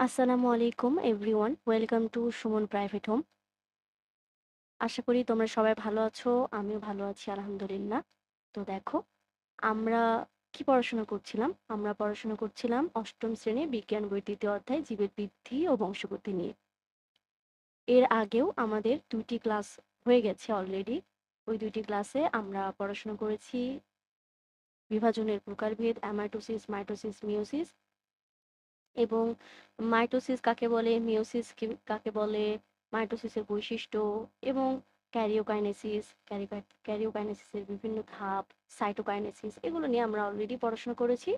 আসসালামু আলাইকুম, everyone. Welcome to Suman private home. আশা করি তোমরা সবাই ভালো আছো, আমিও ভালো আছি, আলহামদুলিল্লাহ। তো দেখো, আমরা কি পড়াশোনা করছিলাম? আমরা পড়াশোনা করছিলাম অষ্টম শ্রেণি বিজ্ঞান বই তৃতীয় অধ্যায় জীবের বৃদ্ধি ও বংশগতি নিয়ে। এর আগেও আমাদের দুইটি ক্লাস হয়ে গেছে অলরেডি ওই দুইটি ক্লাসে আমরা পড়াশোনা করেছি বিভাজনের প্রকারভেদ অ্যামাইটোসিস মাইটোসিস মিওসিস এবং মাইটোসিস কাকে বলে মিওসিস কাকে বলে, মাইটোসিসের বৈশিষ্ট্য এবং ক্যারিওকাইনেসিস ক্যারিওকাইনেসিসের বিভিন্ন ধাপ, সাইটোকাইনেসিস এগুলো নিয়ে আমরা অলরেডি পড়াশোনা করেছি।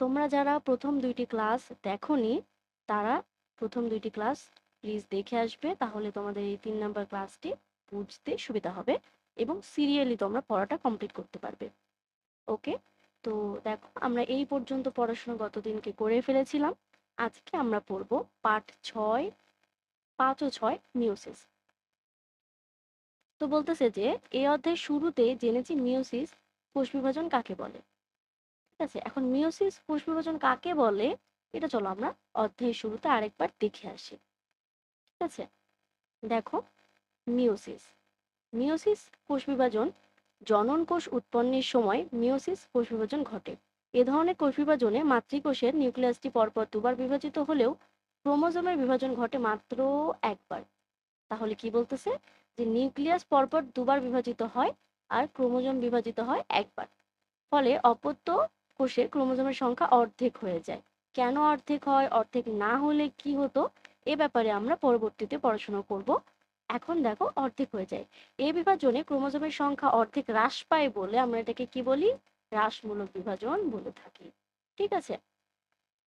তোমরা যারা প্রথম দুইটি ক্লাস দেখোনি, তারা প্রথম দুইটি ক্লাস প্লিজ দেখে আসবে, তাহলে তোমাদের এই তিন নাম্বার ক্লাসটি বুঝতে সুবিধা হবে এবং সিরিয়ালি তোমরা পড়াটা কমপ্লিট করতে পারবে। ওকে তো দেখো, আমরা এই পর্যন্ত পড়াশোনা গতদিনকে করে ফেলেছিলাম। আজকে আমরা পড়ব পাঠ ছয়, পাঁচ ও ছয় মিউসিস তো বলতেছে যে এই অধ্যায়ের শুরুতে জেনেছি মিউসিস কোষ বিভাজন কাকে বলে। ঠিক আছে, এখন মিউসিস কোষ বিভাজন কাকে বলে, এটা চলো আমরা অধ্যায়ের শুরুতে আরেকবার দেখে আসি। ঠিক আছে, দেখো মিউসিস মিউসিস কোষ বিভাজন জনন কোষ উৎপন্নের সময় মিউসিস কোষ বিভাজন ঘটে। এ ধরনের কোষ বিভাজনে মাতৃকোষের নিউক্লিয়াসটি পরপর দুবার বিভাজিত হলেও ক্রোমোজোমের বিভাজন ঘটে মাত্র একবার। তাহলে কি বলতেছে? যে নিউক্লিয়াস পরপর দুবার বিভাজিত হয় আর ক্রোমোজোম বিভাজিত হয় একবার। ফলে অপত্য কোষের ক্রোমোজোমের সংখ্যা অর্ধেক হয়ে যায়। কেন অর্ধেক হয়, অর্ধেক না হলে কি হতো? এ ব্যাপারে আমরা পরবর্তীতে পড়াশোনা করব। এখন দেখো অর্ধেক হয়ে যায়। এই বিভাজনে ক্রোমোজোমের সংখ্যা অর্ধেক হ্রাস পায় বলে আমরা এটাকে কি বলি? হ্রাসমূলক বিভাজন বলে থাকি। ঠিক আছে?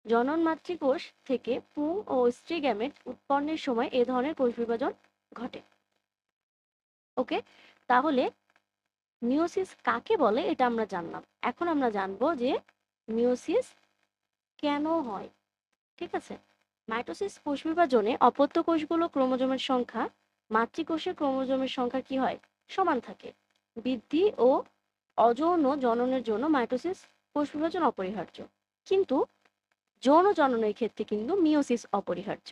জনন মাতৃকোষ থেকে পুং ও স্ত্রী গ্যামেট উৎপন্নের সময় এ ধরনের কোষ বিভাজন ঘটে। ওকে? তাহলে মিওসিস কাকে বলে? এটা আমরা জানলাম। এখন আমরা জানব যে মিওসিস কেন হয়। ঠিক আছে? মাইটোসিস কোষ বিভাজনে অপত্য কোষগুলো ক্রোমোজোমের সংখ্যা মাতৃকোষের ক্রোমোজোমের সংখ্যা কি হয়? সমান থাকে। বৃদ্ধি ও অযৌন জননের জন্য মাইটোসিস কোষ বিভাজন অপরিহার্য। কিন্তু যৌন জননের ক্ষেত্রে কিন্তু মিওসিস অপরিহার্য।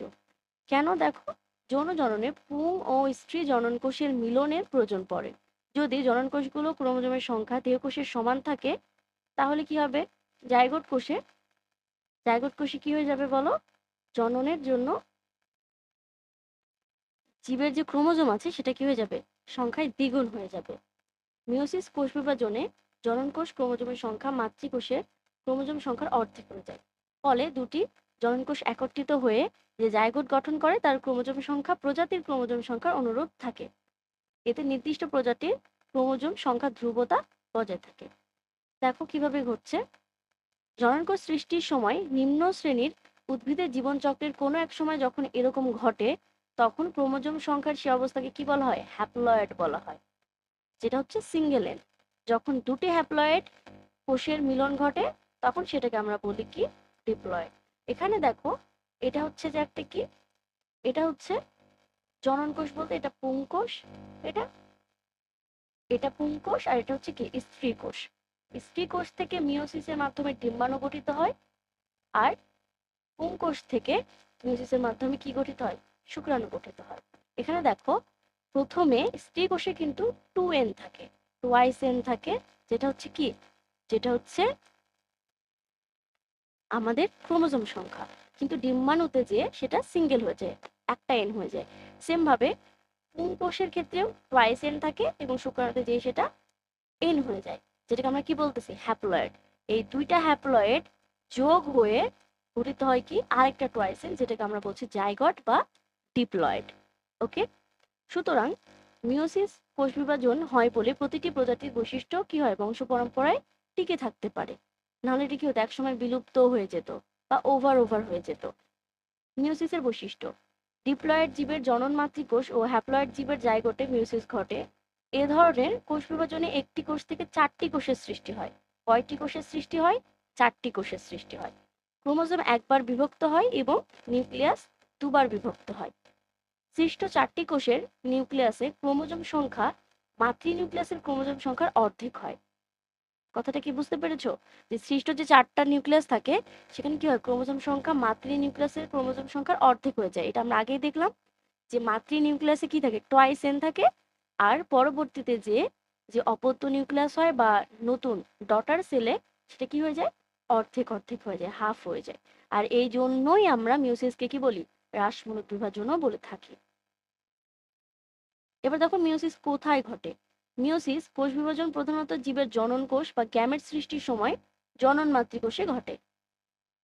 কেন দেখো? যৌন জননে পুং ও স্ত্রী জনন কোষের মিলনের প্রয়োজন পড়ে। যদি জনন কোষগুলো ক্রোমোজোমের সংখ্যা দেহকোষের সমান থাকে, তাহলে কি হবে? জাইগোট কোষে জাইগোট কোষে কি হয়ে যাবে বলো? জননের জন্য জীবের যে ক্রোমোজোম আছে, সেটা কি হয়ে যাবে? সংখ্যায় দ্বিগুণ হয়ে যাবে। মিওসিস কোষ বিভাজনে জনন কোষ ক্রোমোজোমের সংখ্যা মাতৃকোষের ক্রোমোজোম সংখ্যার অর্ধেক হয়ে যায়। ফলে দুটি জনন কোষ একত্রিত হয়ে যে জায়গোট গঠন করে, তার ক্রোমোজোম সংখ্যা প্রজাতির ক্রোমোজোম সংখ্যার অনুরূপ থাকে। এতে নির্দিষ্ট প্রজাতির ক্রোমোজোম সংখ্যা ধ্রুবতা বজায় থাকে। দেখো কীভাবে ঘটছে। জনন কোষ সৃষ্টির সময় নিম্ন শ্রেণির উদ্ভিদের জীবনচক্রের কোনো এক সময় যখন এরকম ঘটে, তখন ক্রোমোজোম সংখ্যার সে অবস্থাকে কি বলা হয়? হ্যাপ্লয়েড বলা হয়। যেটা হচ্ছে সিঙ্গেল এন যখন দুটি হ্যাপ্লয়েড কোষের মিলন ঘটে, তখন সেটাকে আমরা বলি কি ডিপ্লয়েড এখানে দেখো, এটা হচ্ছে যে একটা কি? এটা হচ্ছে জনন কোষ বলতে এটা পুংকোষ এটা এটা পুংকোষ আর এটা হচ্ছে কি স্ত্রী কোষ। স্ত্রী কোষ থেকে মিওসিসের মাধ্যমে ডিম্বাণু গঠিত হয় আর পুংকোষ থেকে মিওসিসের মাধ্যমে কি গঠিত হয়? শুক্রাণু গঠিত হয়। এখানে দেখো প্রথমে স্ত্রী কোষে কিন্তু টু এন থাকে টোয়াইস এন থাকে, যেটা হচ্ছে কি? যেটা হচ্ছে আমাদের ক্রোমোজোম সংখ্যা। কিন্তু ডিম্বাণুতে যে সেটা সিঙ্গেল হয়ে যায়, একটা এন হয়ে যায়। সেম ভাবে কোষের ক্ষেত্রেও টোয়াইস এন থাকে এবং শুক্রাণুতে যে সেটা এন হয়ে যায়, যেটাকে আমরা কি বলতেছি? হ্যাপ্লয়েড এই দুইটা হ্যাপ্লয়েড যোগ হয়ে গঠিত হয় কি? আরেকটা টোয়াইস এন যেটাকে আমরা বলছি জাইগট বা ডিপ্লয়েড ওকে সুতরাং মিওসিস কোষ বিভাজন হয় বলে প্রতিটি প্রজাতির বৈশিষ্ট্য কি হয় বংশ পরম্পরায় টিকে থাকতে পারে। নাহলে এটি কি হতো? একসময় বিলুপ্ত হয়ে যেত বা ওভার ওভার হয়ে যেত। মিওসিসের বৈশিষ্ট্য, ডিপ্লয়েড জীবের জনন মাতৃকোষ ও হ্যাপ্লয়েড জীবের জায়গোটে মিওসিস ঘটে। এ ধরনের কোষ বিভাজনে একটি কোষ থেকে চারটি কোষের সৃষ্টি হয়। কয়টি কোষের সৃষ্টি হয়? চারটি কোষের সৃষ্টি হয়। ক্রোমোজোম একবার বিভক্ত হয় এবং নিউক্লিয়াস দুবার বিভক্ত হয়। সৃষ্ট চারটি কোষের নিউক্লিয়াসে ক্রোমোজোম সংখ্যা মাতৃ নিউক্লিয়াসের ক্রোমোজোম সংখ্যার অর্ধেক হয়। কথাটা কি বুঝতে পেরেছ? যে সৃষ্ট যে চারটা নিউক্লিয়াস থাকে, সেখানে কি হয়? ক্রোমোজোম সংখ্যা মাতৃ নিউক্লিয়াসের ক্রোমোজোম সংখ্যার অর্ধেক হয়ে যায়। এটা আমরা আগেই দেখলাম যে মাতৃ নিউক্লিয়াসে কি থাকে? টয়েস এন থাকে। আর পরবর্তীতে যে যে অপত্য নিউক্লিয়াস হয় বা নতুন ডটার সেলে সেটা কি হয়ে যায়? অর্ধেক অর্ধেক হয়ে যায় হাফ হয়ে যায়। আর এই জন্যই আমরা মিউসিসকে কি বলি? হ্রাসমূলক বিভাজনও বলে থাকি। এবার দেখো মিউসিস কোথায় ঘটে? মিওসিস কোষ বিভাজন প্রধানত জীবের জনন কোষ বা গ্যামেট সৃষ্টির সময় জনন মাতৃকোষে ঘটে।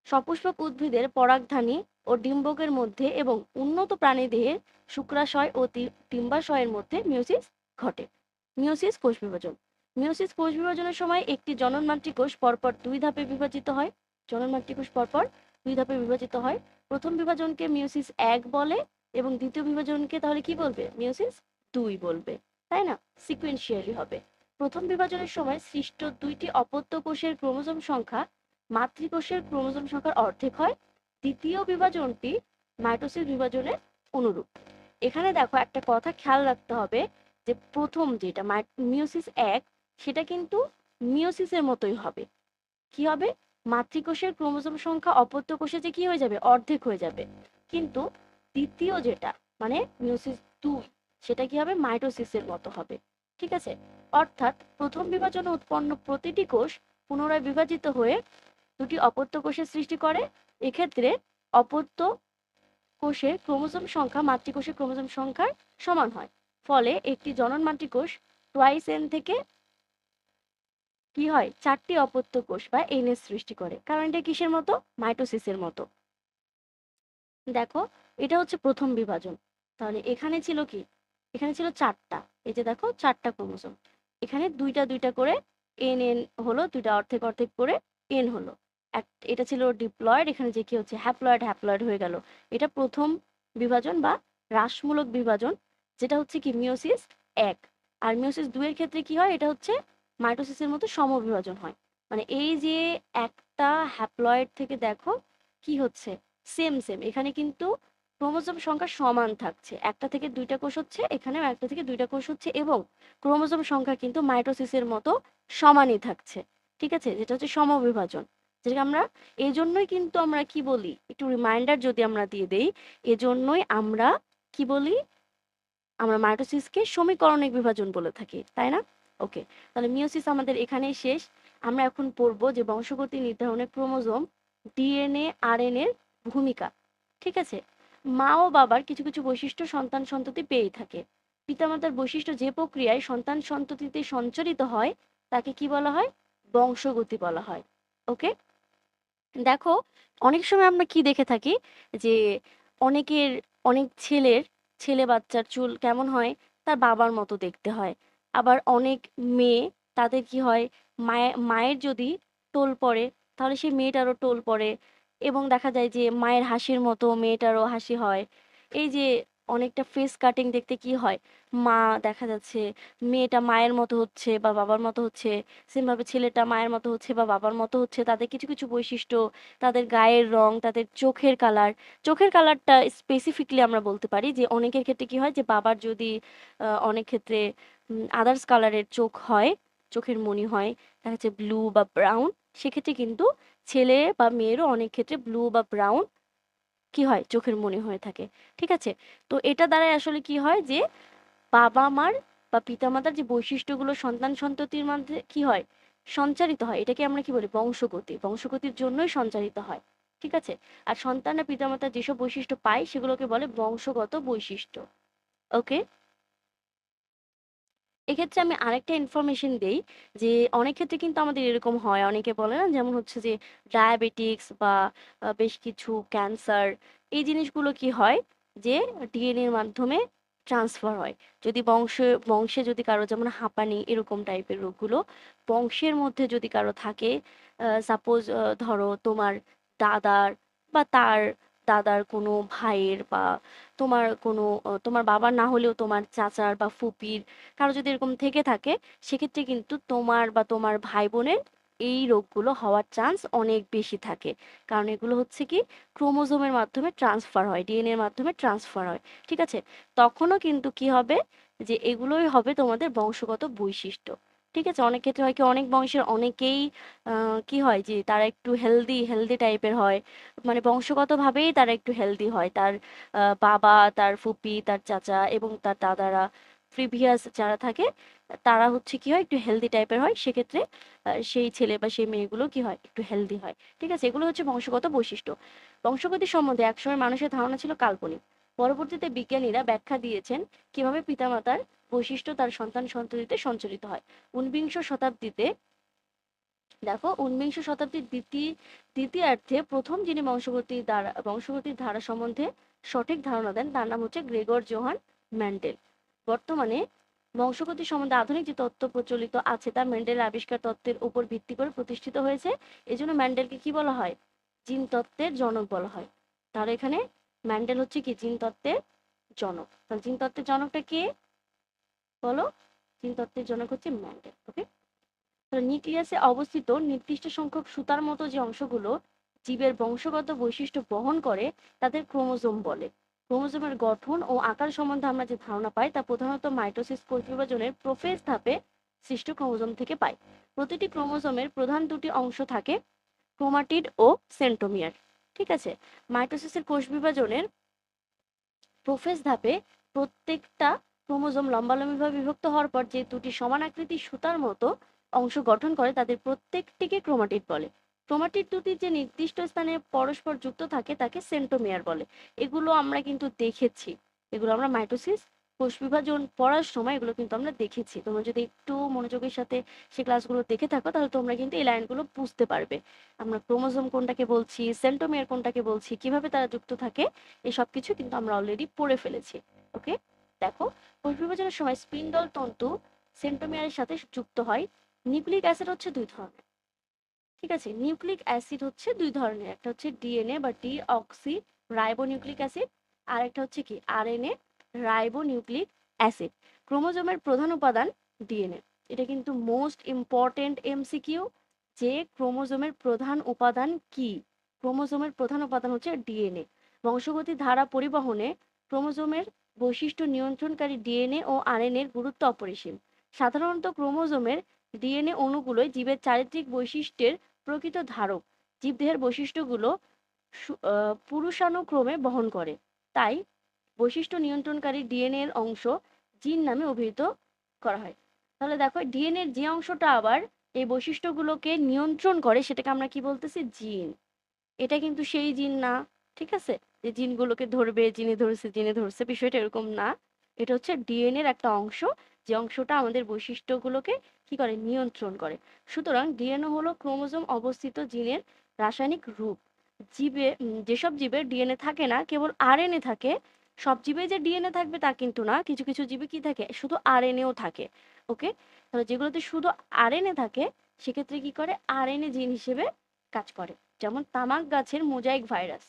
সপুষ্পক উদ্ভিদের পরাগধানী ও ডিম্বকের মধ্যে এবং উন্নত প্রাণীদেহের শুক্রাশয় ও ডিম্বাশয়ের মধ্যে মিওসিস ঘটে। মিওসিস কোষ বিভাজন। মিওসিস কোষ বিভাজনের সময় একটি জনন মাতৃকোষ পরপর দুই ধাপে বিভাজিত হয়। জনন মাতৃকোষ পরপর দুই ধাপে বিভাজিত হয়। প্রথম বিভাজনকে মিউসিস এক বলে এবং দ্বিতীয় বিভাজনকে তাহলে কি বলবে? মিওসিস দুই বলবে, তাই না? সিকুয়েন্সিয়ালি হবে। প্রথম বিভাজনের সময় সৃষ্ট দুইটি অপত্য কোষের ক্রোমোজোম সংখ্যা মাতৃকোষের ক্রোমোজোম সংখ্যার অর্ধেক হয়। দ্বিতীয় বিভাজনটি মাইটোসিস বিভাজনের অনুরূপ। এখানে দেখো একটা কথা খেয়াল রাখতে হবে যে প্রথম যেটা মিউসিস এক সেটা কিন্তু মিওসিসের মতোই হবে। কি হবে? মাতৃকোষের ক্রোমোজোম সংখ্যা অপত্য কোষে যে কি হয়ে যাবে? অর্ধেক হয়ে যাবে। কিন্তু দ্বিতীয় যেটা মানে মিউসিস দুই, সেটা কি হবে? মাইটোসিসের মতো হবে। ঠিক আছে? অর্থাৎ প্রথম বিভাজনে উৎপন্ন প্রতিটি কোষ পুনরায় বিভাজিত হয়ে দুটি অপত্য কোষের সৃষ্টি করে। এক্ষেত্রে অপত্য কোষের ক্রোমোজোম সংখ্যা মাতৃকোষের ক্রোমোজোম সংখ্যার সমান হয়। ফলে একটি জনন মাতৃকোষ টুয়াইস এন থেকে কি হয়? চারটি অপত্য কোষ বা এনএস সৃষ্টি করে। কারণ এটা কিসের মতো? মাইটোসিসের মতো। দেখো, এটা হচ্ছে প্রথম বিভাজন। তাহলে এখানে ছিল কি? এখানে ছিল চারটা। এই যে দেখো, চারটা ক্রোমোসোম। এখানে দুইটা দুইটা করে এন এন হলো, দুইটা অর্ধেক অর্ধেক করে এন হলো। এটা ছিল ডিপ্লয়েড, এখানে যে কি হচ্ছে? হ্যাপ্লয়েড হ্যাপ্লয়েড হয়ে গেল। এটা প্রথম বিভাজন বা হ্রাসমূলক বিভাজন, যেটা হচ্ছে কি? মিওসিস এক। আর মিওসিস দুইয়ের ক্ষেত্রে কি হয়? এটা হচ্ছে মাইটোসিসের মতো সমবিভাজন হয়। মানে এই যে একটা হ্যাপ্লয়েড থেকে দেখো কি হচ্ছে? সেম সেম এখানে কিন্তু ক্রোমোজোম সংখ্যা সমান থাকছে। একটা থেকে দুইটা কোষ হচ্ছে, এখানেও একটা থেকে দুইটা কোষ হচ্ছে এবং ক্রোমোজোম সংখ্যা কিন্তু মাইটোসিসের মতো সমানই থাকছে। ঠিক আছে? যেটা হচ্ছে সমবিভাজন। যেটাকে আমরা এই জন্যই কিন্তু আমরা কি বলি? একটু রিমাইন্ডার যদি আমরা দিয়ে দেই, এজন্যই আমরা কি বলি? আমরা মাইটোসিসকে সমীকরণিক বিভাজন বলে থাকি, তাই না? ওকে তাহলে মিওসিস আমাদের এখানেই শেষ। আমরা এখন পড়ব যে বংশগতি নির্ধারণে ক্রোমোজোম ডিএনএ, আরএনএ এর ভূমিকা। ঠিক আছে? মা ও বাবার কিছু কিছু বৈশিষ্ট্য সন্তান সন্ততি পেয়েই থাকে। পিতামাতার বৈশিষ্ট্য যে প্রক্রিয়ায় সন্তান সন্ততিতে সঞ্চারিত হয়, তাকে কি বলা হয়? বংশগতি বলা হয়। ওকে দেখো, অনেক সময় আমরা কি দেখে থাকি যে অনেকের, অনেক ছেলের, ছেলে বাচ্চার চুল কেমন হয়? তার বাবার মতো দেখতে হয়। আবার অনেক মেয়ে তাদের কি হয়, মায়ে, মায়ের যদি টোল পড়ে, তাহলে সেই মেয়েটারও টোল পড়ে এবং দেখা যায় যে মায়ের হাসির মতো মেয়েটারও হাসি হয়। এই যে অনেকটা ফেস কাটিং দেখতে কি হয়? মা দেখা যাচ্ছে মেয়েটা মায়ের মতো হচ্ছে বা বাবার মতো হচ্ছে সেমভাবে ছেলেটা মায়ের মতো হচ্ছে বা বাবার মতো হচ্ছে, তাদের কিছু কিছু বৈশিষ্ট্য, তাদের গায়ের রং, তাদের চোখের কালার চোখের কালারটা স্পেসিফিকলি আমরা বলতে পারি যে অনেকের ক্ষেত্রে কি হয় যে বাবার যদি অনেক ক্ষেত্রে আদার্স কালারের চোখ হয়, চোখের মনি হয়, দেখা যাচ্ছে ব্লু বা ব্রাউন সেক্ষেত্রে কিন্তু ছেলে বা মেয়েরও অনেক ক্ষেত্রে ব্লু বা ব্রাউন কি হয়? চোখের মনে হয়ে থাকে। ঠিক আছে? তো এটা দ্বারাই আসলে কি হয় যে বাবা মার বা পিতামাতার যে বৈশিষ্ট্যগুলো সন্তান সন্ততির মধ্যে কি হয়? সঞ্চারিত হয়। এটাকে আমরা কি বলি? বংশগতি। বংশগতির জন্যই সঞ্চারিত হয়। ঠিক আছে? আর সন্তান আর পিতামাতার যেসব বৈশিষ্ট্য পায়, সেগুলোকে বলে বংশগত বৈশিষ্ট্য। ওকে? এক্ষেত্রে আমি আরেকটা ইনফরমেশন দেই যে, অনেক ক্ষেত্রে কিন্তু আমাদের এরকম হয়। অনেকে বলে না, যেমন হচ্ছে যে ডায়াবেটিক্স বা বেশ কিছু ক্যান্সার এই জিনিসগুলো কি হয় যে ডিএনএর মাধ্যমে ট্রান্সফার হয়। যদি বংশ, বংশে যদি কারও যেমন হাঁপানি এরকম টাইপের রোগগুলো, বংশের মধ্যে যদি কারও থাকে সাপোজ ধরো তোমার দাদার বা তার দাদার কোনো ভাইয়ের বা তোমার কোনো তোমার বাবার না হলেও তোমার চাচার বা ফুপির কারও যদি এরকম থেকে থাকে, সেক্ষেত্রে কিন্তু তোমার বা তোমার ভাই বোনের এই রোগগুলো হওয়ার চান্স অনেক বেশি থাকে। কারণ এগুলো হচ্ছে কি, ক্রোমোজোমের মাধ্যমে ট্রান্সফার হয় ডিএনএর মাধ্যমে ট্রান্সফার হয়, ঠিক আছে? তখনও কিন্তু কি হবে, যে এগুলোই হবে তোমাদের বংশগত বৈশিষ্ট্য। ঠিক আছে? অনেক ক্ষেত্রে হয় কি, অনেক বংশের অনেকেই কি হয় যে তারা একটু হেলদি হেলদি টাইপের হয়। মানে বংশগতভাবেই তারা একটু হেলদি হয়। তার বাবা, তার ফুপি, তার চাচা এবং তার দাদারা প্রিভিয়াস যারা থাকে, তারা হচ্ছে কি হয়, একটু হেলদি টাইপের হয়। সেক্ষেত্রে সেই ছেলে বা সেই মেয়েগুলো কি হয়, একটু হেলদি হয়। ঠিক আছে? এগুলো হচ্ছে বংশগত বৈশিষ্ট্য। বংশগতি সম্বন্ধে একসময় মানুষের ধারণা ছিল কাল্পনিক। পরবর্তীতে বিজ্ঞানীরা ব্যাখ্যা দিয়েছেন কীভাবে পিতামাতার বৈশিষ্ট্য তার সন্তান সন্ততিতে সঞ্চারিত হয়। ঊনবিংশ শতাব্দীতে, দেখো ঊনবিংশ শতাব্দীর দ্বিতীয়, দ্বিতীয়ার্ধে প্রথম যিনি বংশগতির দ্বারা বংশগতির ধারা সম্বন্ধে সঠিক ধারণা দেন, তার নাম হচ্ছে গ্রেগর জোহান ম্যান্ডেল। বর্তমানে বংশগতি সম্বন্ধে আধুনিক যে তত্ত্ব প্রচলিত আছে, তা ম্যান্ডেল আবিষ্কার তত্ত্বের উপর ভিত্তি করে প্রতিষ্ঠিত হয়েছে। এজন্য ম্যান্ডেলকে কি বলা হয়? জিন তত্ত্বের জনক বলা হয়। তাহলে এখানে ম্যান্ডেল হচ্ছে কি? জিন তত্ত্বের জনক। তাহলে জিন তত্ত্বের জনকটা কে? বলো জিন তত্ত্বের জনক হচ্ছে ম্যান্ডেল ওকে তাহলে নিউক্লিয়াসে অবস্থিত নির্দিষ্ট সংখ্যক সুতার মতো যে অংশগুলো জীবের বংশগত বৈশিষ্ট্য বহন করে, তাদের ক্রোমোজোম বলে। ক্রোমোজোমের গঠন ও আকার সম্বন্ধে আমরা যে ধারণা পাই, তা প্রধানত মাইটোসিস কোষ বিভাজনের প্রোফেজ ধাপে সৃষ্ট ক্রোমোজোম থেকে পাই প্রতিটি ক্রোমোজোমের প্রধান দুটি অংশ থাকে, ক্রোমাটিড ও সেন্টোমিয়ার ঠিক আছে? মাইটোসিসের কোষ বিভাজনের প্রোফেজ ধাপে প্রত্যেকটা ক্রোমোজোম লম্বালম্বিভাবে বিভক্ত হওয়ার পর যে দুটি সমান আকৃতির সুতার মতো অংশ গঠন করে, তাদের প্রত্যেকটিকে ক্রোমাটিড বলে। ক্রোমাটিড দুটি যে নির্দিষ্ট স্থানে পরস্পর যুক্ত থাকে, তাকে সেন্টোমিয়ার বলে। এগুলো আমরা কিন্তু দেখেছি। এগুলো আমরা মাইটোসিস, কোষ বিভাজন পড়ার সময় এগুলো কিন্তু আমরা দেখেছি। তোমরা যদি একটু মনোযোগের সাথে সে ক্লাসগুলো দেখে থাকো, তাহলে তোমরা কিন্তু এই লাইনগুলো বুঝতে পারবে। আমরা ক্রোমোজোম কোনটাকে বলছি, সেন্টোমিয়ার কোনটাকে বলছি, কীভাবে তারা যুক্ত থাকে এই সব কিছু কিন্তু আমরা অলরেডি পড়ে ফেলেছি। ওকে দেখো কোষ বিভাজনের সময় স্পিন্ডল তন্তু সেন্টোমিয়ারের সাথে যুক্ত হয়। নিউক্লিক অ্যাসিড হচ্ছে দুই ধরনের। ঠিক আছে নিউক্লিক অ্যাসিড হচ্ছে দুই ধরনের। একটা হচ্ছে ডিএনএ বা ডি অক্সি রাইবোনিউক্লিক অ্যাসিড আর একটা হচ্ছে কি আরএনএ রাইবোনিউক্লিক অ্যাসিড ক্রোমোজোমের প্রধান উপাদান ডিএনএ এটা কিন্তু মোস্ট ইম্পর্টেন্ট এমসিকিউ যে ক্রোমোজোমের প্রধান উপাদান কি? ক্রোমোজোমের প্রধান উপাদান হচ্ছে ডিএনএ বংশগতি ধারা পরিবহনে ক্রোমোজোমের বৈশিষ্ট্য নিয়ন্ত্রণকারী ডিএনএ ও আরএনএর গুরুত্ব অপরিসীম। সাধারণত ক্রোমোজোমের ডিএনএ অণুগুলোই জীবের চারিত্রিক বৈশিষ্ট্যের প্রকৃত ধারক। জীবদেহের বৈশিষ্ট্যগুলো পুরুষানুক্রমে বহন করে। তাই বৈশিষ্ট্য নিয়ন্ত্রণকারী ডিএনএ এর অংশ জিন নামে অভিহিত করা হয়। তাহলে দেখো, ডিএনএ যে অংশটা আবার এই বৈশিষ্ট্যগুলোকে নিয়ন্ত্রণ করে, সেটাকে আমরা কি বলতেছি? জিন। এটা কিন্তু সেই জিন না, ঠিক আছে? যে জিনগুলোকে ধরবে জিনে ধরছে জিনে ধরছে, বিষয়টা এরকম না। এটা হচ্ছে ডিএনএ এর একটা অংশ। যে অংশটা আমাদের বৈশিষ্ট্যগুলোকে কি করে? নিয়ন্ত্রণ করে। সুতরাং ডিএনএ হলো ক্রোমোজোম অবস্থিত জিনের রাসায়নিক রূপ। জীবে যেসব জীবের ডিএনএ থাকে না, কেবল আরএনএ থাকে। সব জীবে যে ডিএনএ থাকবে তা কিন্তু না। কিছু কিছু জীবে কি থাকে? শুধু আর আরএনএও থাকে। ওকে? তাহলে যেগুলোতে শুধু আরএনএ থাকে, সেক্ষেত্রে কি করে? আরএনএ জিন হিসেবে কাজ করে। যেমন তামাক গাছের মোজাইক ভাইরাস।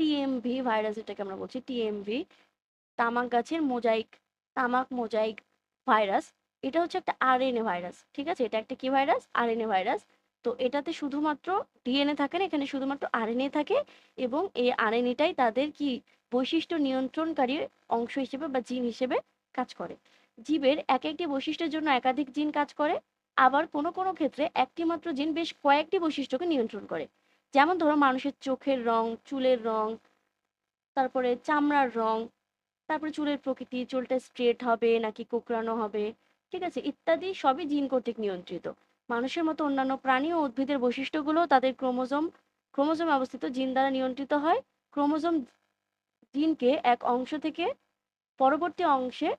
টিএমভি ভাইরাস এটাকে আমরা বলছি টিএমভি তামাক গাছের মোজাইক, তামাক মোজাইক ভাইরাস এটা হচ্ছে একটা আরএনএ ভাইরাস ঠিক আছে? এটা একটা কি ভাইরাস আরএনএ ভাইরাস তো এটাতে শুধুমাত্র ডিএনএ থাকে না, এখানে শুধুমাত্র আরএনএ থাকে এবং এই আরএনএটাই তাদের কি বৈশিষ্ট্য নিয়ন্ত্রণকারী অংশ হিসেবে বা জিন হিসেবে কাজ করে। জীবের এক একটি বৈশিষ্ট্যের জন্য একাধিক জিন কাজ করে, আবার কোনো কোনো ক্ষেত্রে একটি মাত্র জিন বেশ কয়েকটি বৈশিষ্ট্যকে নিয়ন্ত্রণ করে। যেমন ধরো মানুষের চোখের রং, চুলের রং, তারপরে চামড়ার রং, তারপরে চুলের প্রকৃতি, চুলটা স্ট্রেট হবে নাকি কোকড়ানো হবে, ঠিক আছে? ইত্যাদি সবই জিন কর্তৃক নিয়ন্ত্রিত। মানুষের মতো অন্যান্য প্রাণী ও উদ্ভিদের বৈশিষ্ট্যগুলো তাদের ক্রোমোজোম, ক্রোমোজোমে অবস্থিত জিন দ্বারা নিয়ন্ত্রিত হয়। ক্রোমোজোম জিনকে এক অংশ থেকে পরবর্তী অংশে,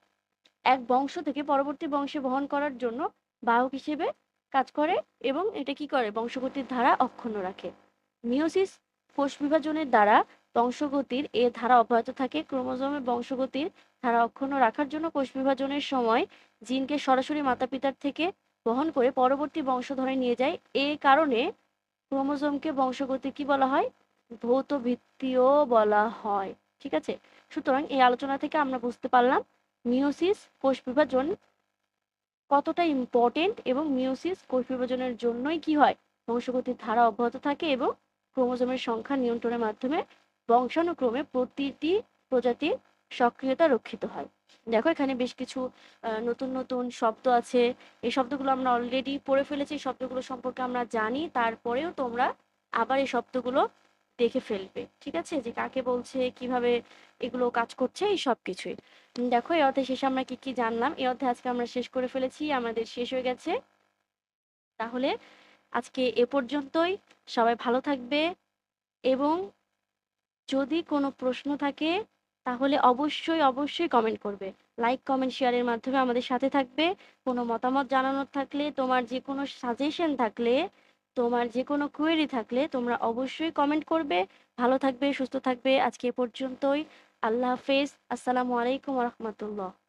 এক বংশ থেকে পরবর্তী বংশে বহন করার জন্য বাহক হিসেবে কাজ করে এবং এটা কি করে? বংশগতির ধারা অক্ষুণ্ণ রাখে। মিওসিস কোষ বিভাজনের দ্বারা বংশগতির এ ধারা অব্যাহত থাকে। ক্রোমোজোমের বংশগতির ধারা অক্ষুণ্ণ রাখার জন্য কোষ বিভাজনের সময় জিনকে সরাসরি মাতা পিতার থেকে বহন করে পরবর্তী বংশধরে নিয়ে যায়। এ কারণে ক্রোমোজোমকে বংশগতি কি বলা হয়? ভৌত ভিত্তিও বলা হয়। ঠিক আছে? সুতরাং এই আলোচনা থেকে আমরা বুঝতে পারলাম মিওসিস কোষ বিভাজন কতটা ইম্পর্টেন্ট এবং মিওসিস কোষ বিভাজনের জন্যই কি হয়? বংশগতির ধারা অব্যাহত থাকে এবং ক্রোমোজোমের সংখ্যা নিয়ন্ত্রণের মাধ্যমে বংশানুক্রমে প্রতিটি প্রজাতির সক্রিয়তা রক্ষিত হয়। দেখো এখানে বেশ কিছু নতুন নতুন শব্দ আছে। এই শব্দগুলো আমরা অলরেডি পড়ে ফেলেছি। এই শব্দগুলো সম্পর্কে আমরা জানি। তারপরেও তোমরা আবার এই শব্দগুলো দেখে ফেলবে। ঠিক আছে? যে কাকে বলছে, কীভাবে এগুলো কাজ করছে, এই সব কিছুই। দেখো, এই অর্থে শেষে আমরা কি কি জানলাম? এই অর্থে আজকে আমরা শেষ করে ফেলেছি। আমাদের শেষ হয়ে গেছে। তাহলে আজকে এ পর্যন্তই। সবাই ভালো থাকবে এবং যদি কোনো প্রশ্ন থাকে তাহলে অবশ্যই অবশ্যই কমেন্ট করবে। লাইক কমেন্ট শেয়ারের মাধ্যমে আমাদের সাথে থাকবে। কোনো মতামত জানানোর থাকলে, তোমার যে কোনো সাজেশন থাকলে, তোমার যে কোনো কোয়েরি থাকলে তোমরা অবশ্যই কমেন্ট করবে। ভালো থাকবে, সুস্থ থাকবে। আজকে এ পর্যন্তই। আল্লাহ হাফেজ। আসসালামু আলাইকুম রহমতুল্লাহ।